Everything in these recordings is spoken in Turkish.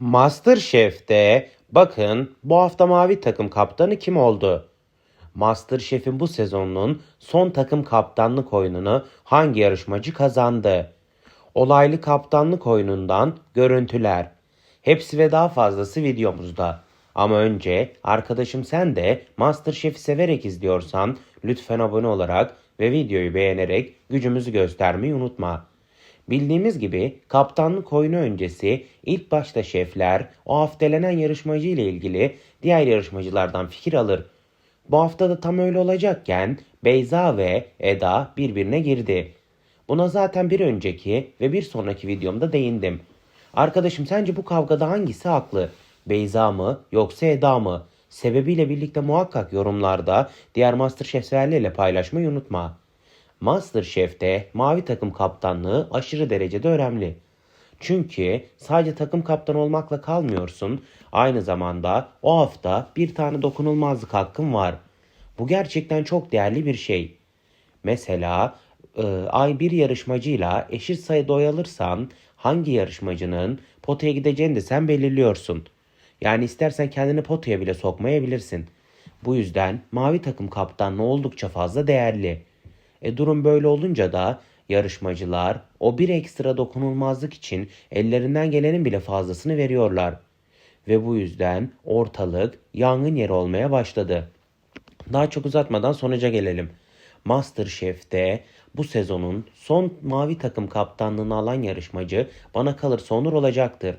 Masterchef'te bakın bu hafta mavi takım kaptanı kim oldu? Masterchef'in bu sezonunun son takım kaptanlık oyununu hangi yarışmacı kazandı? Olaylı kaptanlık oyunundan görüntüler. Hepsi ve daha fazlası videomuzda. Ama önce arkadaşım sen de Masterchef'i severek izliyorsan lütfen abone olarak ve videoyu beğenerek gücümüzü göstermeyi unutma. Bildiğimiz gibi kaptanlık oyunu öncesi ilk başta şefler o haftelenen yarışmacı ile ilgili diğer yarışmacılardan fikir alır. Bu hafta da tam öyle olacakken Beyza ve Eda birbirine girdi. Buna zaten bir önceki ve bir sonraki videomda değindim. Arkadaşım sence bu kavgada hangisi haklı? Beyza mı yoksa Eda mı? Sebebiyle birlikte muhakkak yorumlarda diğer Masterchef severleriyle paylaşmayı unutma. Masterchef'te mavi takım kaptanlığı aşırı derecede önemli. Çünkü sadece takım kaptanı olmakla kalmıyorsun. Aynı zamanda o hafta bir tane dokunulmazlık hakkın var. Bu gerçekten çok değerli bir şey. Mesela e, ay bir yarışmacıyla eşit sayıda oy alırsan hangi yarışmacının potaya gideceğini de sen belirliyorsun. Yani istersen kendini potaya bile sokmayabilirsin. Bu yüzden mavi takım kaptanlığı oldukça fazla değerli. E durum böyle olunca da yarışmacılar o bir ekstra dokunulmazlık için ellerinden gelenin bile fazlasını veriyorlar. Ve bu yüzden ortalık yangın yeri olmaya başladı. Daha çok uzatmadan sonuca gelelim. Masterchef'te bu sezonun son mavi takım kaptanlığını alan yarışmacı bana kalırsa Onur olacaktır.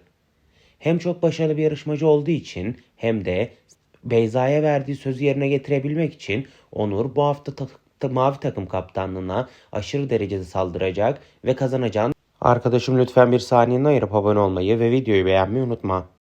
Hem çok başarılı bir yarışmacı olduğu için hem de Beyza'ya verdiği sözü yerine getirebilmek için Onur bu hafta ta- ta- mavi takım kaptanlığına aşırı derecede saldıracak ve kazanacağını... Arkadaşım lütfen bir saniyeni ayırıp abone olmayı ve videoyu beğenmeyi unutma.